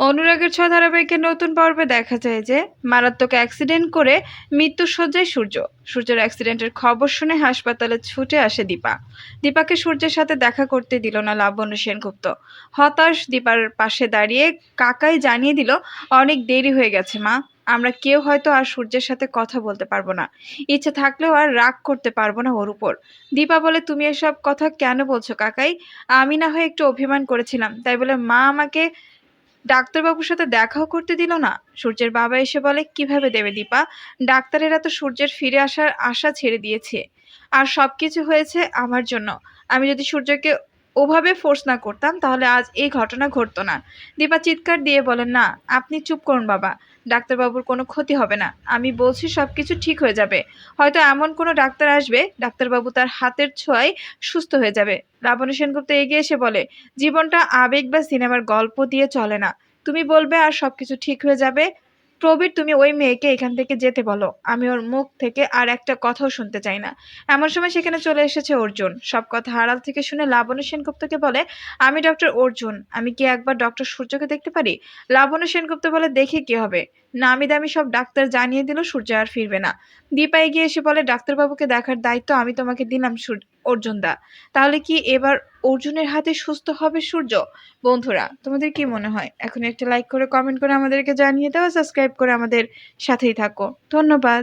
অনুরাগের ছ ধারাবাহিকের নতুন পর্বে দেখা যায় যে, মারাত্মক অ্যাক্সিডেন্ট করে মৃত্যু মৃত্যুসজ্জায় সূর্য। সূর্যের অ্যাক্সিডেন্টের খবর শুনে হাসপাতালে ছুটে আসে দীপা। দীপাকে সূর্যের সাথে দেখা করতে দিল না লাবণ্য সেনগুপ্ত। হতাশ দীপার পাশে দাঁড়িয়ে কাকাই জানিয়ে দিল, অনেক দেরি হয়ে গেছে মা। আমরা কেউ হয়তো আর সূর্যের সাথে কথা বলতে পারব না। ইচ্ছে থাকলেও আর রাগ করতে পারব না ওর উপর। দীপা বলে, তুমি এসব কথা কেন বলছো কাকাই? আমি না হয় একটু অভিমান করেছিলাম। তাই বলে মা আমাকে ডাক্তারবাবুর সাথে দেখাও করতে দিল না। সূর্যের বাবা এসে বলে, কীভাবে দেবে দীপা? ডাক্তারেরা তো সূর্যের ফিরে আসার আশা ছেড়ে দিয়েছে। আর সব কিছু হয়েছে আমার জন্য। আমি যদি সূর্যকে ওভাবে ফোর্স না করতাম, তাহলে আজ এই ঘটনা ঘটতো না। দীপা চিৎকার দিয়ে বলেন, না, আপনি চুপ করুন বাবা। ডাক্তারবাবুর কোনো ক্ষতি হবে না। আমি বলছি সব কিছু ঠিক হয়ে যাবে। হয়তো এমন কোনো ডাক্তার আসবে, ডাক্তারবাবু তার হাতের ছোঁয়ায় সুস্থ হয়ে যাবে। লাবণ্য সেনগুপ্ত এগিয়ে এসে বলে, জীবনটা আবেগ বা সিনেমার গল্প দিয়ে চলে না। তুমি বলবে আর সব কিছু ঠিক হয়ে যাবে। প্রবীর, তুমি ওই মেয়েকে এখান থেকে যেতে বলো। আমি ওর মুখ থেকে আর একটা কথাও শুনতে চাই না। এমন সময় সেখানে চলে এসেছে অর্জুন। সব কথা হারাল থেকে শুনে লাবণ্য সেনগুপ্তকে বলে, আমি ডক্টর অর্জুন, আমি কি একবার ডক্টর সূর্যকে দেখতে পারি? লাবণ্য সেনগুপ্ত বলে, দেখে কি হবে। নামি দামি সব ডাক্তার জানিয়ে দিল, সূর্য আর ফিরবে না। দীপা এগিয়ে এসে বলে, ডাক্তারবাবুকে দেখার দায়িত্ব আমি তোমাকে দিলাম অর্জুন দা তাহলে কি এবার অর্জুনের হাতে সুস্থ হবে সূর্য? বন্ধুরা, তোমাদের কি মনে হয়? এখন একটা লাইক করে কমেন্ট করে আমাদেরকে জানিয়ে দাও সাবস্ক্রাইব করে আমাদের সাথেই থাকো। ধন্যবাদ।